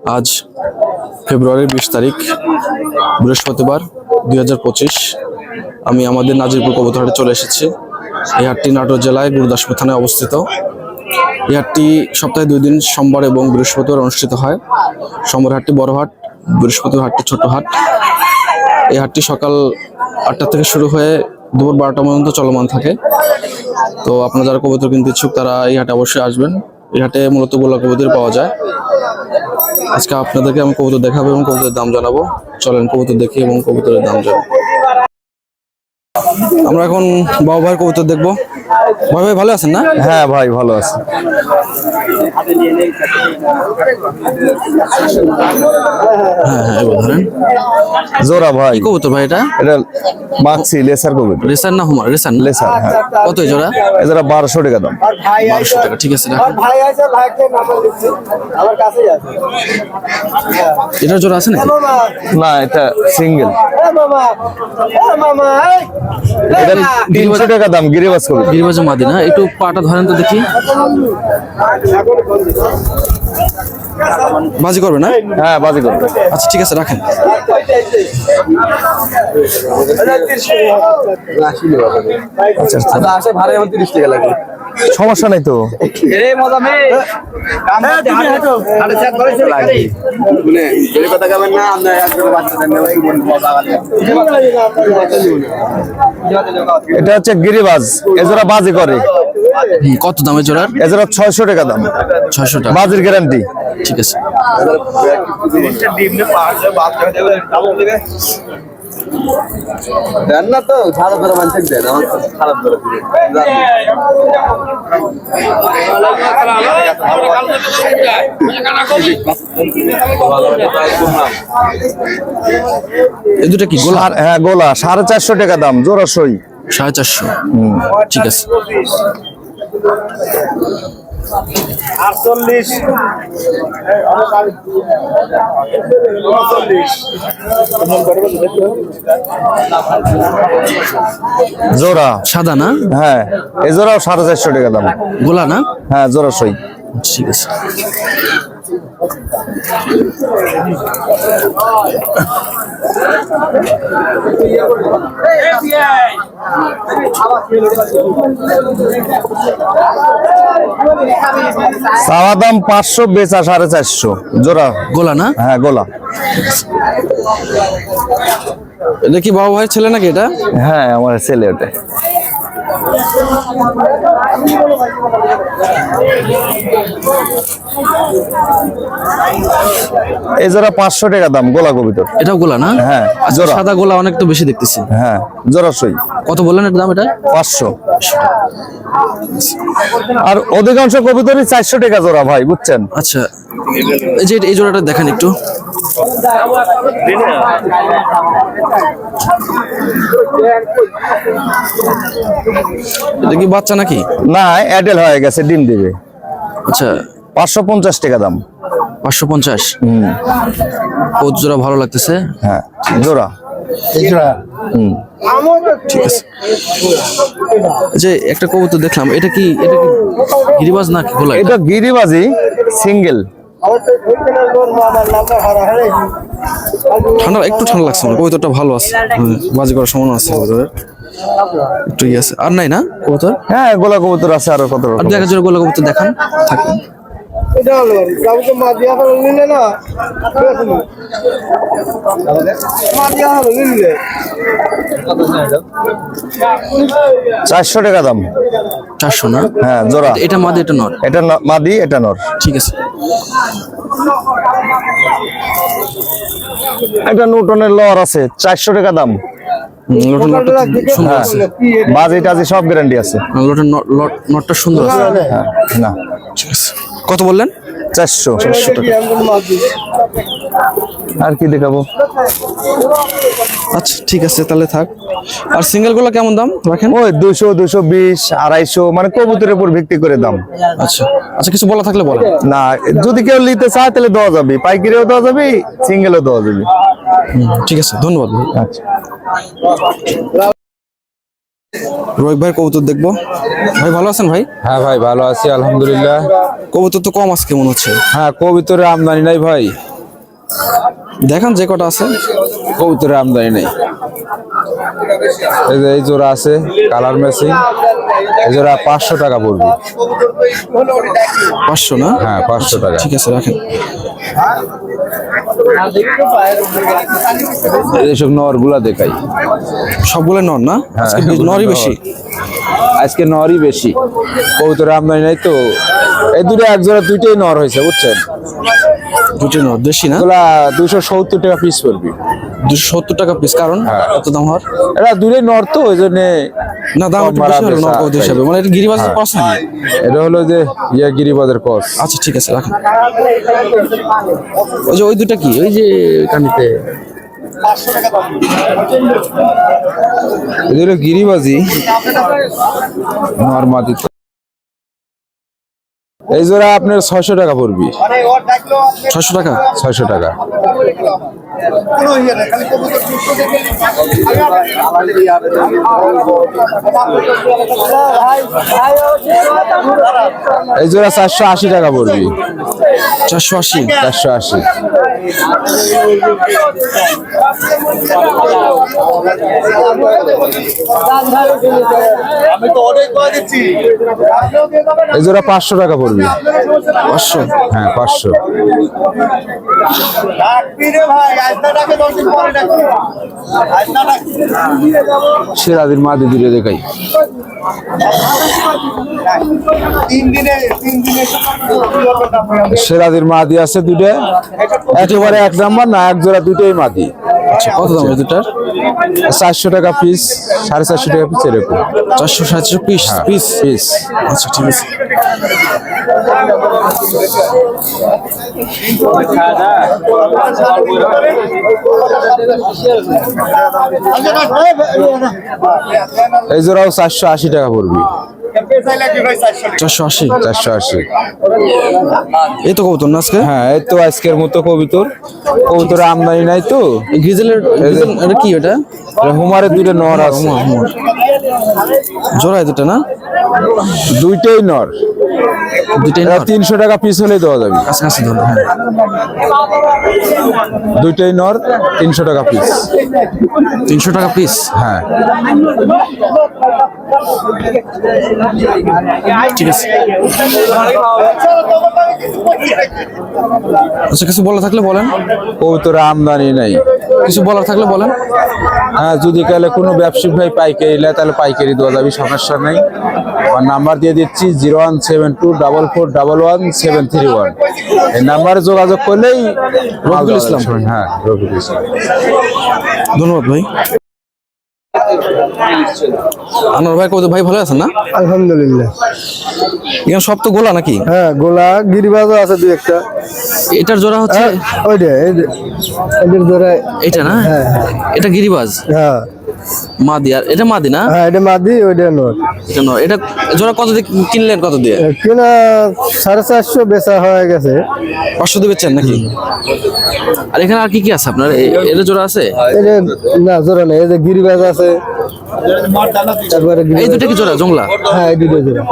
আজ ফেব্রুয়ারির বিশ তারিখ, বৃহস্পতিবার দুই হাজার পঁচিশ। আমি আমাদের নাজিরপুর কবুতরহাটে চলে এসেছি। এই হাটটি নাটোর জেলায় গুরুদাসপুর থানায় অবস্থিত। এই হাটটি সপ্তাহে দুই দিন, সোমবার এবং বৃহস্পতিবার অনুষ্ঠিত হয়। সোমবার হাটটি বড় হাট, বৃহস্পতিবার হাটটি ছোট হাট। এই হাটটি সকাল আটটা থেকে শুরু হয়ে দুপুর বারোটা পর্যন্ত চলমান থাকে। তো আপনারা যারা কবুতর কিনতে ইচ্ছুক, তারা এই হাটে অবশ্যই আসবেন। এই হাটে মূলত গোলা কবুতর পাওয়া যায়। আজকে আপনাদেরকে আমি কবুতর দেখাবো এবং কবুতরের দাম জানাব। চলেন কবুতর দেখি এবং কবুতরের দাম জানাব। আমরা এখন বাবু ভাইয়ের কবুতর দেখব। ভাই ভাই ভালো আছেন না? হ্যাঁ ভাই ভালো আছে। হ্যাঁ হ্যাঁ জোড়া ভাই। কবুতর ভাই এটা? এটা মাক্সি লেসার না হুমার লেসার হ্যাঁ। কত জোড়া? টাকা দাম। বারোশো টাকা ঠিক আছে ভাই আছে ভাইকে নাম্বার দিচ্ছি? আমার কাছেই আছে। এটার জোড়া আছে নাকি? না এটা সিঙ্গেল। এ মামা। এ মামা এটা তিনশো টাকা দাম গিরিবাস কবির গিরিবাজে মাদিনা একটু পাটা ধরেন তো দেখি। বাজি করবে না? হ্যাঁ বাজি করবে। আচ্ছা ঠিক আছে রাখেন। আচ্ছা আচ্ছা। আসে ভাড়া আমার 30 টাকা লাগবে। সমস্যা নাই তো। করে মন এটা হচ্ছে গিরিবাজ। এজোরা বাজি করে। কত দামে জোড়ার? এজোরা ছয়শো টাকা দাম। ছয়শো টাকা। বাজির গ্যারান্টি ঠিক আছে। দেন না তো ছাড়া ধরে মানুষ দেন আমার খারাপ ধরে এই দুটা কি গোলা? হ্যাঁ গোলা। সাড়ে চারশো টাকা দাম জোড়া সই। সাড়ে চারশো। ঠিক আছে। আটচল্লিশ। জোড়া? সাদা না? হ্যাঁ এ জোড়াও সাড়ে চারশো টাকা দাম। গোলা না? হ্যাঁ জোড়া সই। ঠিক আছে। চাওয়া দাম পাঁচশো বেচা সাড়ে চারশো। জোড়া। গোলা না? হ্যাঁ গোলা। এটা কি বাবা ভাইয়ের ছেলে নাকি এটা? হ্যাঁ আমার ছেলে ওটা। এই জোড়া পাঁচশো টাকা দাম গোলা কবিতর। এটাও গোলা না? হ্যাঁ, আচ্ছা, জোড়া। সাদা গোলা অনেক তো বেশি দেখতেছি। হ্যাঁ কত বললেন এর দাম এটা? পাঁচশো। আর অধিকাংশ কবিতরই চারশো টাকা জোড়া ভাই বুঝছেন? আচ্ছা এই যে এই জোড়াটা দেখেন একটু। এটা কি বাচ্চা নাকি? না অ্যাডেল হয়ে গেছে ডিম দিবে। আচ্ছা। পাঁচশো পঞ্চাশ টাকা দাম। পাঁচশো পঞ্চাশ? ও জোড়া ভালো লাগতেছে। হ্যাঁ জোড়া। ঠিক আছে। যে একটা কবুতর দেখলাম এটা কি এটা কি গিরিবাজ না কি এটা? এটা গিরিবাজি সিঙ্গেল। ঠান্ডা একটু ঠান্ডা লাগছে না কবিতরটা ভালো আছে। বাজি করার সময় আছে কবুতরের একটু ইয়ে আছে। আর নাই না? কবুতর? হ্যাঁ গোলা কবুতর আছে আরও কত আর জন্য গোলা কবুতর দেখান থাকে এটা হলো কাউকে মা হলো নিলে না মা হলো নিলে চারশো টাকা দাম। চারশো না? হ্যাঁ জোড়া। এটা মাদি এটা নর? এটা মাদি এটা নর। ঠিক আছে। এটা নিউটনের লর আছে চারশো টাকা দাম। বাজি টাজি সব গ্যারান্টি আছে। লটের ন- সুন্দর আছে। হ্যাঁ না। ঠিক আছে। কত বললেন? চারশো আমি আর কি দেখাবো? আচ্ছা ঠিক আছে তাহলে থাক। আর সিঙ্গেলগুলো কেমন দাম রাখেন? ওই দুশো দুশো বিশ আড়াইশো মানে কবুতরের উপর ভিত্তি করে দাম। আচ্ছা আচ্ছা কিছু বলা থাকলে বলেন। না যদি কেউ নিতে চায় তাহলে দেওয়া যাবে। পাইকারিও দেওয়া যাবে সিঙ্গেলও দেওয়া যাবে। ঠিক আছে ধন্যবাদ। আচ্ছা। রোহিত ভাই কবুতর দেখব। ভাই ভালো আছেন ভাই? হ্যাঁ ভাই ভালো আছি আলহামদুলিল্লাহ। কবুতর তো কম আছে কেমন হচ্ছে। হ্যাঁ কবিতরে আমদানি নাই ভাই। দেখান যে কটা আছে। কবুতরের আমদানি নেই। এই যে এই জোড়া আছে কালার মেশিন এই জোড়া পাঁচশো টাকা পড়বে। পাঁচশো না? হ্যাঁ পাঁচশো টাকা। ঠিক আছে রাখেন। এইসব নরগুলা দেখাই। সবগুলো নর না? আজকে হ্যাঁ, নরই বেশি? আজকে নরই বেশি। কবুতরের আমদানি নেই তো। এই দুটো এক জোড়া দুইটাই নর হয়েছে বুঝছেন? দুটি নর দেশি না? এগুলা দুশো সত্তর টাকা পিস পড়বে। দুশো সত্তর টাকা পিস কারণ হ্যাঁ। কত দাম হওয়ার? এটা দূরে নর তো ওই জন্য না দাম একটু বেশি হলো হিসাবে মানে এটা গিরিবাজের কস নাকি? এটা হলো যে ইয়া গিরিবাদের কস আচ্ছা ঠিক আছে রাখেন। ওই যে ওই দুটা কি? ওই যে কানিতে গিরিবাজি। নর্মাদি এই জোড়া আপনার ছয়শো টাকা পড়বি। ছয়শো টাকা? ছয়শো টাকা। এই জোড়া চারশো আশি টাকা পড়বি। চারশো আশি? চারশো আশি। এই জোড়া পাঁচশো টাকা পড়বি পাঁচশো? হ্যাঁ পাঁচশো। সেরাদির মাদি দূরে দেখাই। সেরাদির মাদি আছে দুটো একেবারে এক নাম্বার না এক জোড়া দুটোই মাদি আচ্ছা কত দাম দুটার? চারশো টাকা পিস সাড়ে চারশো টাকা পিস এরকম। চারশো সাতশো পিস পিস পিস আচ্ছা ঠিক আছে। এই জোড়াও চারশো আশি টাকা পড়বি। চারশো আশি। চারশো আশি। এই তো কবুতর না আজকে? হ্যাঁ এই তো আজকের মতো কবিতর। কবিতর আমদানি নাই তো। গ্রিজেলের এটা কি ওটা? হুমারের দুটো নর আছে। জোড়া দুটো দুটা না? দুইটাই নর। দুইটাই নর? তিনশো টাকা পিস হলেই দেওয়া যাবে। কাছাকাছি ধরো হ্যাঁ। দুইটাই নর তিনশো টাকা পিস তিনশো টাকা পিস হ্যাঁ। ঠিক আছে। আচ্ছা কিছু বলা থাকলে বলেন। কবুতর আমদানি নাই। কিছু বলার থাকলে বলেন। হ্যাঁ যদি কালে কোনো ব্যবসায়িক ভাই পাইকারি নেয় তাহলে পাইকারি দেওয়া যাবে সমস্যা নেই। আর নাম্বার দিয়ে দিচ্ছি zero one seven two double four double one seven three one এই নাম্বারে যোগাযোগ করলেই দেওয়া ইসলাম। হ্যাঁ রফিকুল ইসলাম। ধন্যবাদ ভাই। আনোয়ার ভাই কত ভাই ভালো আছেন না? আলহামদুলিল্লাহ। এখানে সব তো গোলা নাকি? হ্যাঁ গোলা গিরিবাজও আছে দুই একটা। এটার জোড়া হচ্ছে ওইটা এটার জোড়া এটা না? হ্যাঁ। এটা গিরিবাজ? হ্যাঁ। মাদি আর এটা মাদি না? হ্যাঁ এটা মাদি ওইটা নর। এটা। এটা জোড়া কত দিয়ে কিনলেন কত দিয়ে? কিনা সাড়ে চারশো বেচা হয়ে গেছে। পাঁচশো দিয়ে বেচছেন নাকি? আর এখানে আর কি কি আছে আপনার? এটা জোড়া আছে? এটা না জোড়া নেই এই যে গিরিবাজ আছে। তারপরে এই দুটো কি জোড়া? জংলা? হ্যাঁ এই দুটো জোড়া।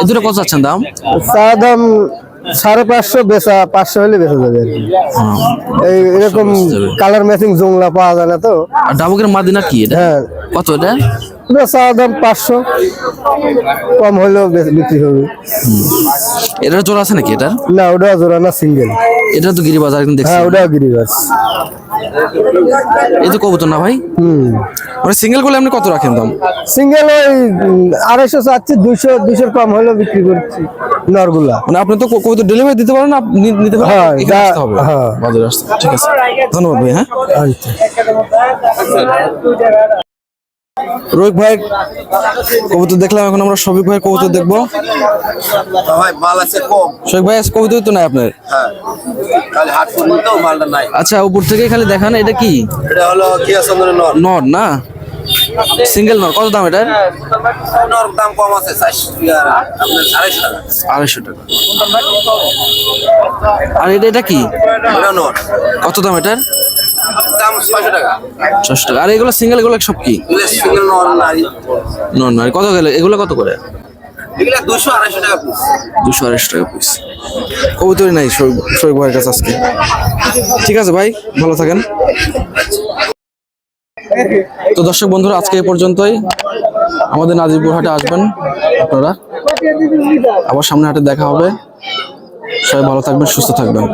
এই দুটো কত চাচ্ছেন দাম? চা দাম সাড়ে পাঁচশো বেচা পাঁচশো হলে বেচা যাবে আর কি। এই এরকম কালার ম্যাচিং জংলা পাওয়া যায় না তো। ডাবুকের মাদিনা কি এটা? হ্যাঁ। কত এটা? ওটা চা দাম পাঁচশো। কম হলেও বিক্রি হবে। এটার জোড়া আছে নাকি এটার না ওটা জোড়া না সিঙ্গেল এটা তো গিরিবাজ একদিন দেখছি। হ্যাঁ ওটা গিরিবাজ। এই তো কবুতর না ভাই? হুম। মানে সিঙ্গেল করলে আপনি কত রাখেন দাম? সিঙ্গেল ওই আড়াইশো চাচ্ছি দুইশো দুইশোর কম হলেও বিক্রি করছি নরগুলা। মানে আপনি তো কবুতর ডেলিভারি দিতে পারেন না নিতে পারেন হ্যাঁ, আসতে হবে। হ্যাঁ। বাজারে আসতে ঠিক আছে। ধন্যবাদ ভাই হ্যাঁ। আচ্ছা। রোহিত ভাই কবুতর দেখলাম এখন আমরা শফিক ভাই কবুতর দেখব। শফিক ভাই কবুতর তো নাই আপনার? হ্যাঁ। আচ্ছা উপর থেকে খালি দেখান এটা কি? এটা নর। না? সিঙ্গেল নর কত দাম এটার? নর দাম কম আছে আর আড়াইশো টাকা। আর এটা এটা কি? কত দাম এটার? দাম ছয়শো টাকা। আর এগুলো সিঙ্গেল এগুলো সব কি? সিঙ্গেল নর। কত গেলে? এগুলো কত করে? দুশো আড়াইশো টাকা পিস দুশো আড়াইশো টাকা পিস কবুতরই নাই শোয়েব ভাইয়ের কাছে আজকে। ঠিক আছে ভাই ভালো থাকেন। তো দর্শক বন্ধুরা আজকে এই পর্যন্তই। আমাদের নাজিরপুর হাটে আসবেন আপনারা। আবার সামনে হাটে দেখা হবে। সবাই ভালো থাকবেন সুস্থ থাকবেন।